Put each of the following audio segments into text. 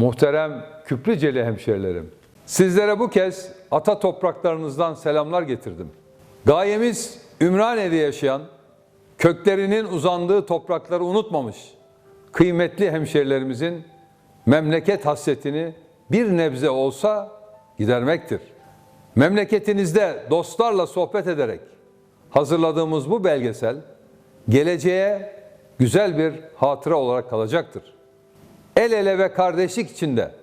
Muhterem Küplüceli hemşerilerim, sizlere bu kez ata topraklarınızdan selamlar getirdim. Gayemiz Ümraniye'de yaşayan, köklerinin uzandığı toprakları unutmamış kıymetli hemşerilerimizin memleket hasretini bir nebze olsa gidermektir. Memleketinizde dostlarla sohbet ederek hazırladığımız bu belgesel geleceğe güzel bir hatıra olarak kalacaktır. El ele ve kardeşlik içinde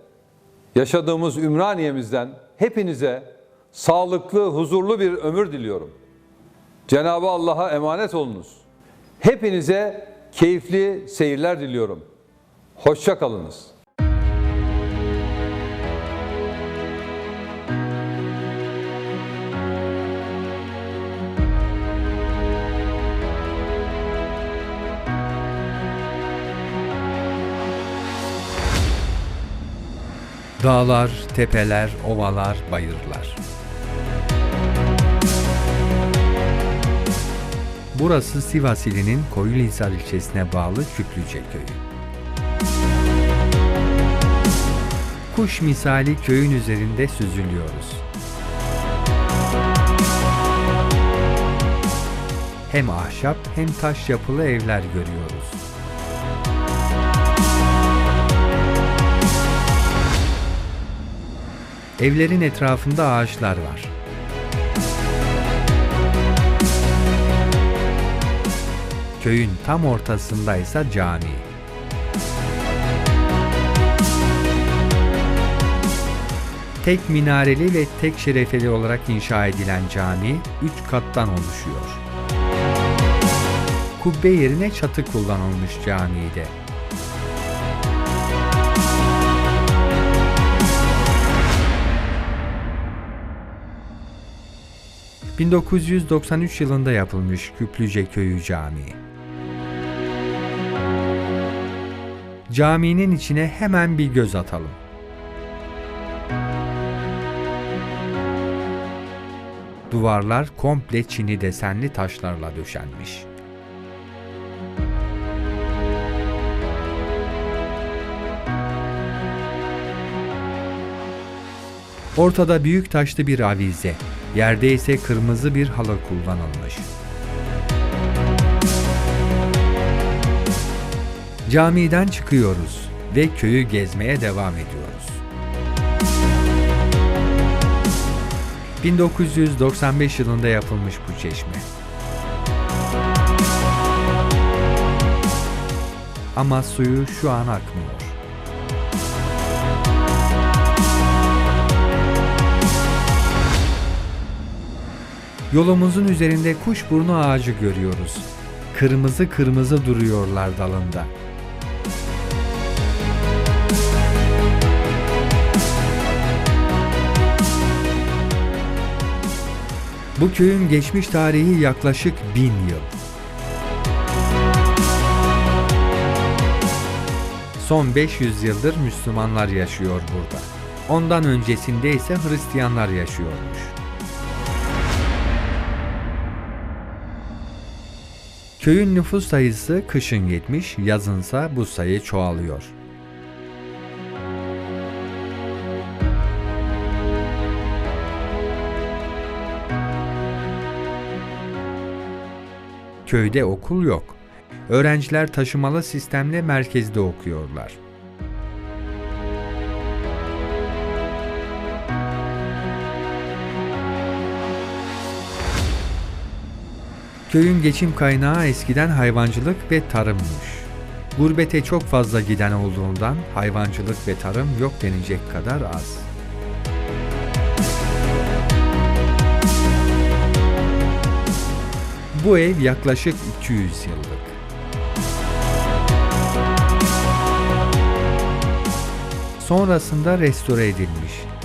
yaşadığımız Ümraniye'mizden hepinize sağlıklı, huzurlu bir ömür diliyorum. Cenab-ı Allah'a emanet olunuz. Hepinize keyifli seyirler diliyorum. Hoşça kalınız. Dağlar, tepeler, ovalar, bayırlar. Burası Sivas ilinin Koyunhisar ilçesine bağlı Küplüce köyü. Kuş misali köyün üzerinde süzülüyoruz. Hem ahşap hem taş yapılı evler görüyoruz. Evlerin etrafında ağaçlar var. Köyün tam ortasındaysa cami. Tek minareli ve tek şerefeli olarak inşa edilen cami üç kattan oluşuyor. Kubbe yerine çatı kullanılmış camide. 1993 yılında yapılmış Küplüce Köyü Camii. Caminin içine hemen bir göz atalım. Duvarlar komple çini desenli taşlarla döşenmiş. Ortada büyük taşlı bir avize, yerde ise kırmızı bir halı kullanılmış. Camiden çıkıyoruz ve köyü gezmeye devam ediyoruz. 1995 yılında yapılmış bu çeşme. Ama suyu şu an akmıyor. Yolumuzun üzerinde kuşburnu ağacı görüyoruz. Kırmızı kırmızı duruyorlar dalında. Bu köyün geçmiş tarihi yaklaşık bin yıl. Son 500 yıldır Müslümanlar yaşıyor burada. Ondan öncesinde ise Hristiyanlar yaşıyormuş. Köyün nüfus sayısı kışın 70, yazınsa bu sayı çoğalıyor. Köyde okul yok. Öğrenciler taşımalı sistemle merkezde okuyorlar. Köyün geçim kaynağı eskiden hayvancılık ve tarımmış. Gurbete çok fazla giden olduğundan hayvancılık ve tarım yok denecek kadar az. Bu ev yaklaşık 200 yıllık. Sonrasında restore edilmiş.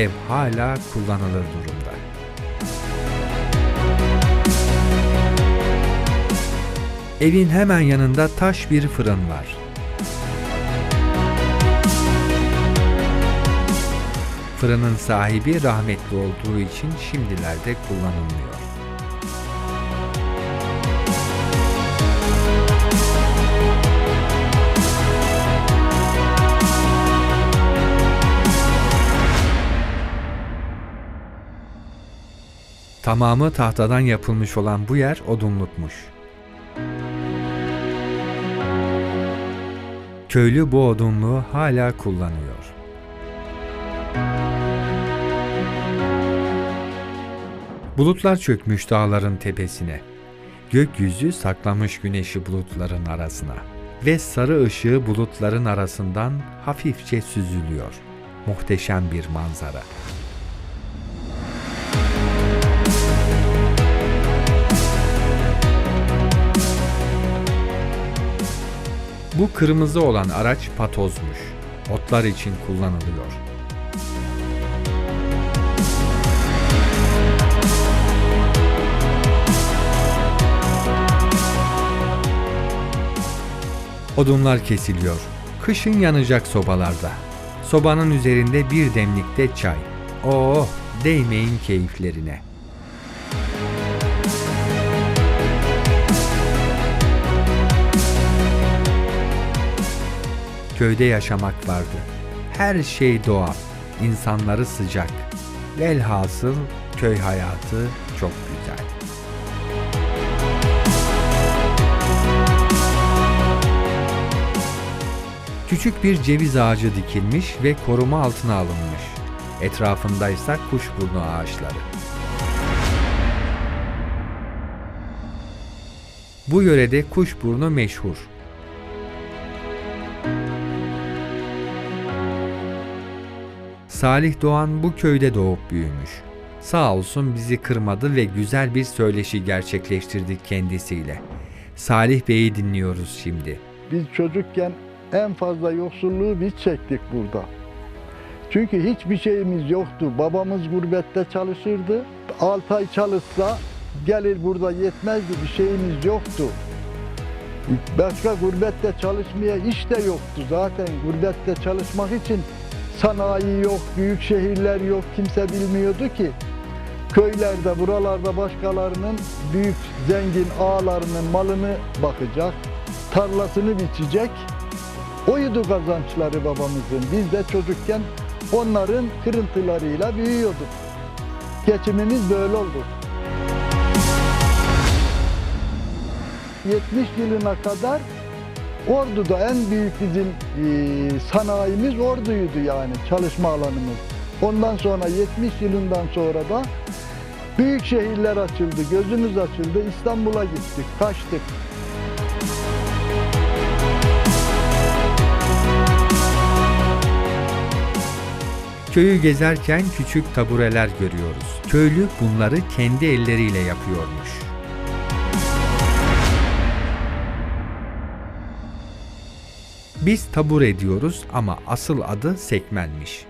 Ev hala kullanılır durumda. Evin hemen yanında taş bir fırın var. Fırının sahibi rahmetli olduğu için şimdilerde kullanılmıyor. Tamamı tahtadan yapılmış olan bu yer odunlukmuş. Köylü bu odunluğu hala kullanıyor. Bulutlar çökmüş dağların tepesine. Gökyüzü saklamış güneşi bulutların arasına ve sarı ışığı bulutların arasından hafifçe süzülüyor. Muhteşem bir manzara. Bu kırmızı olan araç patozmuş. Otlar için kullanılıyor. Odunlar kesiliyor. Kışın yanacak sobalarda. Sobanın üzerinde bir demlikte çay. Oh, değmeyin keyiflerine. Köyde yaşamak vardı. Her şey doğal, insanları sıcak. Velhasıl köy hayatı çok güzel. Küçük bir ceviz ağacı dikilmiş ve koruma altına alınmış. Etrafındaysa kuşburnu ağaçları. Bu yörede kuşburnu meşhur. Salih Doğan bu köyde doğup büyümüş. Sağ olsun bizi kırmadı ve güzel bir söyleşi gerçekleştirdik kendisiyle. Salih Bey'i dinliyoruz şimdi. Biz çocukken en fazla yoksulluğu biz çektik burada. Çünkü hiçbir şeyimiz yoktu. Babamız gurbette çalışırdı. 6 ay çalışsa gelir burada yetmezdi. Bir şeyimiz yoktu. Başka gurbette çalışmaya iş de yoktu. Zaten gurbette çalışmak için sanayi yok, büyük şehirler yok. Kimse bilmiyordu ki. Köylerde, buralarda başkalarının büyük zengin ağalarının malını bakacak, tarlasını biçecek. Oydu kazançları babamızın. Biz de çocukken onların kırıntılarıyla büyüyorduk. Geçimimiz böyle oldu. 70 yılına kadar Ordu'da en büyük bizim e, sanayimiz Ordu'ydu yani çalışma alanımız. Ondan sonra 70 yılından sonra da büyük şehirler açıldı, gözümüz açıldı. İstanbul'a gittik, kaçtık. Köyü gezerken küçük tabureler görüyoruz. Köylü bunları kendi elleriyle yapıyormuş. Biz tabure diyoruz ama asıl adı sekmenmiş.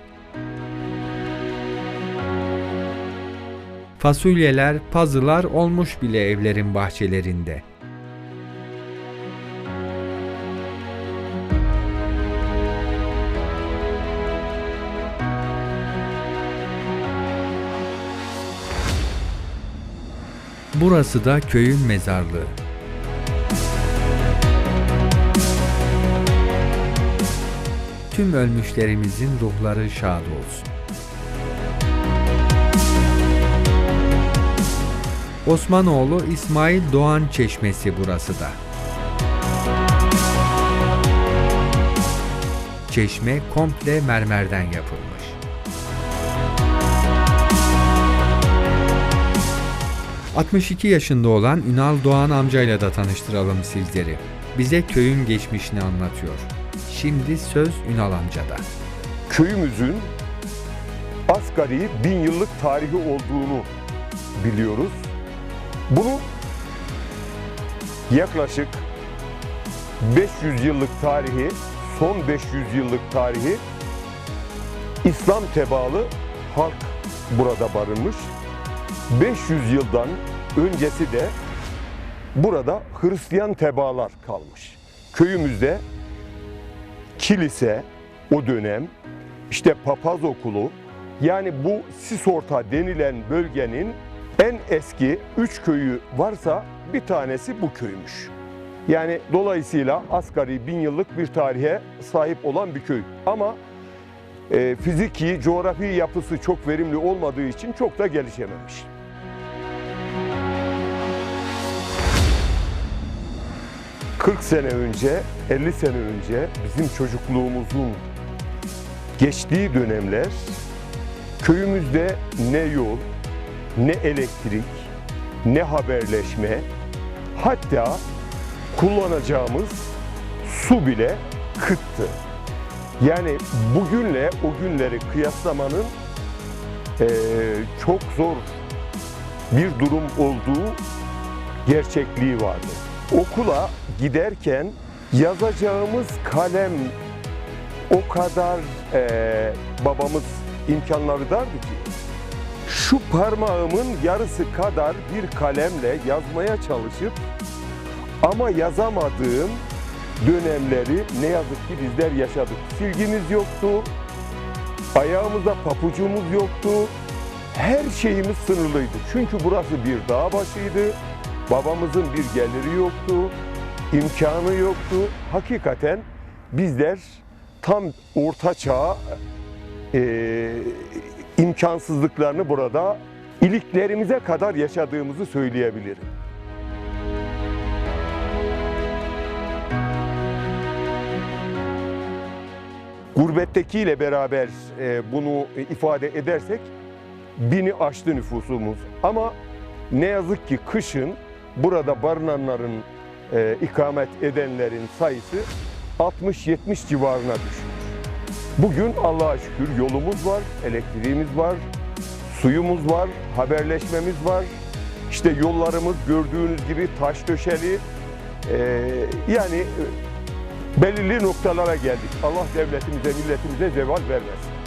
Fasulyeler, pazılar olmuş bile evlerin bahçelerinde. Burası da köyün mezarlığı. Tüm ölmüşlerimizin ruhları şad olsun. Osmanoğlu İsmail Doğan Çeşmesi burası da. Çeşme komple mermerden yapılmış. ...62 yaşında olan Ünal Doğan amcayla da tanıştıralım sizleri. Bize köyün geçmişini anlatıyor. Şimdi söz Ünal amcada. köyümüzün asgari bin yıllık tarihi olduğunu biliyoruz. Bunu yaklaşık 500 yıllık tarihi, son 500 yıllık tarihi İslam tebalı halk burada barınmış. 500 yıldan öncesi de burada Hristiyan tebaalar kalmış. Köyümüzde kilise o dönem işte papaz okulu yani bu Sisorta denilen bölgenin en eski üç köyü varsa bir tanesi bu köymüş. Yani dolayısıyla asgari bin yıllık bir tarihe sahip olan bir köy. Ama e, fiziki, coğrafi yapısı çok verimli olmadığı için çok da gelişememiş. 40 sene önce, 50 sene önce bizim çocukluğumuzun geçtiği dönemler köyümüzde ne yol, ne elektrik, ne haberleşme, hatta kullanacağımız su bile kıttı. Yani bugünle o günleri kıyaslamanın eee, çok zor bir durum olduğu gerçekliği vardı. Okula giderken yazacağımız kalem o kadar eee, babamız imkanları dardı ki şu parmağımın yarısı kadar bir kalemle yazmaya çalışıp ama yazamadığım dönemleri ne yazık ki bizler yaşadık. Silgimiz yoktu, ayağımıza papucumuz yoktu, her şeyimiz sınırlıydı. Çünkü burası bir dağ başıydı, babamızın bir geliri yoktu, imkanı yoktu. Hakikaten bizler tam orta çağ e, imkansızlıklarını burada iliklerimize kadar yaşadığımızı söyleyebilirim. Gurbettekiyle beraber e, bunu ifade edersek bini aştı nüfusumuz. Ama ne yazık ki kışın burada barınanların, e, ikamet edenlerin sayısı 60-70 civarına düşmüş. Bugün Allah'a şükür yolumuz var, elektriğimiz var, suyumuz var, haberleşmemiz var. İşte yollarımız gördüğünüz gibi taş döşeli. Ee, yani e, belirli noktalara geldik. Allah devletimize, milletimize zeval vermesin.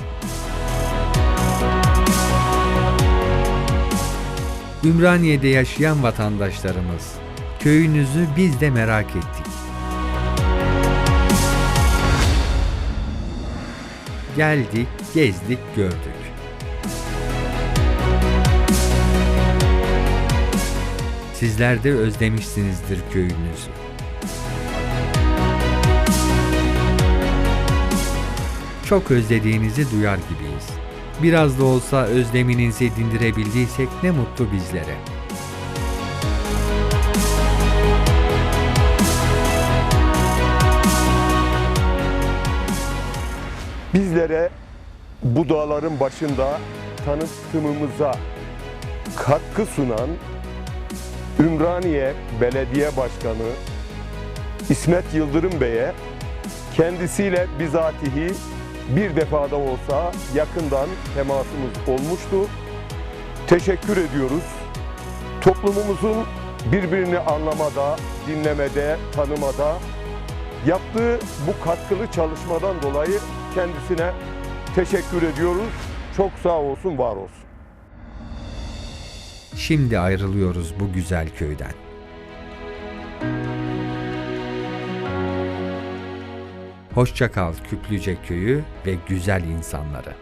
Ümraniye'de yaşayan vatandaşlarımız, köyünüzü biz de merak ettik. Geldik, gezdik, gördük. Sizler de özlemişsinizdir köyünüzü. Çok özlediğinizi duyar gibiyiz. Biraz da olsa özleminizi dindirebildiysek ne mutlu bizlere. Bizlere bu dağların başında tanıtımımıza katkı sunan Ümraniye Belediye Başkanı İsmet Yıldırım Bey'e kendisiyle bizatihi bir defada olsa yakından temasımız olmuştu. Teşekkür ediyoruz. Toplumumuzun birbirini anlamada, dinlemede, tanımada yaptığı bu katkılı çalışmadan dolayı kendisine teşekkür ediyoruz. Çok sağ olsun, var olsun. Şimdi ayrılıyoruz bu güzel köyden. Hoşça kal Küplüce köyü ve güzel insanları.